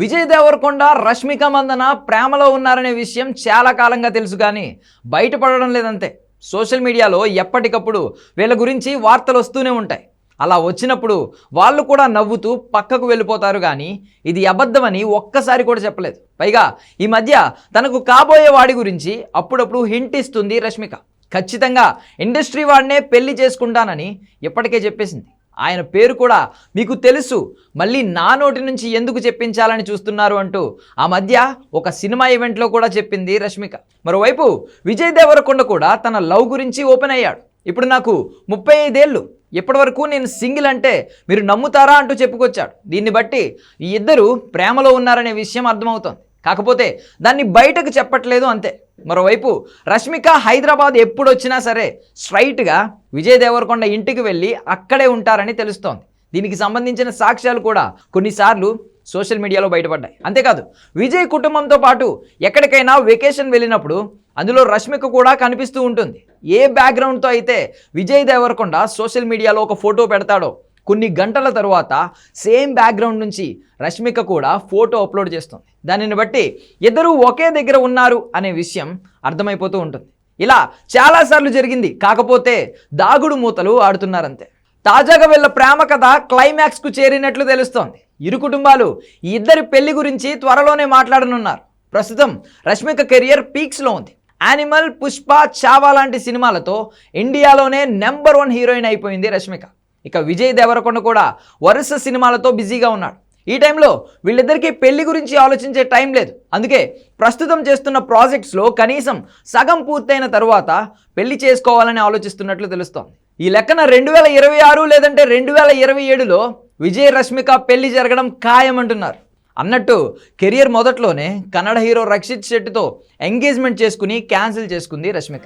విజయ్ దేవరకొండ రష్మిక మందన ప్రేమలో ఉన్నారనే విషయం చాలా కాలంగా తెలుసు కానీ బయటపడడం లేదంతే. సోషల్ మీడియాలో ఎప్పటికప్పుడు వీళ్ళ గురించి వార్తలు వస్తూనే ఉంటాయి. అలా వచ్చినప్పుడు వాళ్ళు కూడా నవ్వుతూ పక్కకు వెళ్ళిపోతారు కానీ ఇది అబద్ధమని ఒక్కసారి కూడా చెప్పలేదు. పైగా ఈ మధ్య తనకు కాబోయే వాడి గురించి అప్పుడప్పుడు హింట్ ఇస్తుంది రష్మిక. ఖచ్చితంగా ఇండస్ట్రీ వాడినే పెళ్ళి చేసుకుంటానని ఇప్పటికే చెప్పేసింది. ఆయన పేరు కూడా మీకు తెలుసు. మళ్ళీ నా నోటి నుంచి ఎందుకు చెప్పించాలని చూస్తున్నారు అంటూ ఆ మధ్య ఒక సినిమా ఈవెంట్లో కూడా చెప్పింది రష్మిక. మరోవైపు విజయ్ దేవరకొండ కూడా తన లవ్ గురించి ఓపెన్ అయ్యాడు. ఇప్పుడు నాకు ముప్పై ఐదేళ్ళు. ఇప్పటివరకు నేను సింగిల్ అంటే మీరు నమ్ముతారా అంటూ చెప్పుకొచ్చాడు. దీన్ని బట్టి ఈ ఇద్దరు ప్రేమలో ఉన్నారనే విషయం అర్థమవుతోంది. కాకపోతే దాన్ని బయటకు చెప్పట్లేదు అంతే. మరోవైపు రష్మిక హైదరాబాద్ ఎప్పుడు వచ్చినా సరే స్ట్రైట్గా విజయ్ దేవరకొండ ఇంటికి వెళ్ళి అక్కడే ఉంటారని తెలుస్తోంది. దీనికి సంబంధించిన సాక్ష్యాలు కూడా కొన్నిసార్లు సోషల్ మీడియాలో బయటపడ్డాయి. అంతేకాదు విజయ్ కుటుంబంతో పాటు ఎక్కడికైనా వెకేషన్ వెళ్ళినప్పుడు అందులో రష్మిక కూడా కనిపిస్తూ ఉంటుంది. ఏ బ్యాక్గ్రౌండ్తో అయితే విజయ్ దేవరకొండ సోషల్ మీడియాలో ఒక ఫోటో పెడతాడో కొన్ని గంటల తరువాత సేమ్ బ్యాక్గ్రౌండ్ నుంచి రష్మిక కూడా ఫోటో అప్లోడ్ చేస్తుంది. దానిని బట్టి ఇద్దరూ ఒకే దగ్గర ఉన్నారు అనే విషయం అర్థమైపోతూ ఉంటుంది. ఇలా చాలాసార్లు జరిగింది. కాకపోతే దాగుడు మూతలు ఆడుతున్నారంతే. తాజాగా వీళ్ళ ప్రేమ కథ క్లైమాక్స్కు చేరినట్లు తెలుస్తోంది. ఇరు కుటుంబాలు ఈ ఇద్దరి పెళ్ళి గురించి త్వరలోనే మాట్లాడనున్నారు. ప్రస్తుతం రష్మిక కెరియర్ పీక్స్లో ఉంది. యానిమల్ పుష్ప చావా లాంటి సినిమాలతో ఇండియాలోనే నెంబర్ వన్ హీరోయిన్ అయిపోయింది రష్మిక. ఇక విజయ్ దేవరకొండ కూడా వరుస సినిమాలతో బిజీగా ఉన్నాడు. ఈ టైంలో వీళ్ళిద్దరికీ పెళ్ళి గురించి ఆలోచించే టైం లేదు. అందుకే ప్రస్తుతం చేస్తున్న ప్రాజెక్ట్స్లో కనీసం సగం పూర్తయిన తరువాత పెళ్ళి చేసుకోవాలని ఆలోచిస్తున్నట్లు తెలుస్తోంది. ఈ లెక్కన రెండు వేల ఇరవై ఆరు లేదంటే రెండు వేల ఇరవై ఏడులో విజయ్ రష్మిక పెళ్ళి జరగడం ఖాయమంటున్నారు. అన్నట్టు కెరియర్ మొదట్లోనే కన్నడ హీరో రక్షిత్ శెట్టితో ఎంగేజ్మెంట్ చేసుకుని క్యాన్సిల్ చేసుకుంది రష్మిక.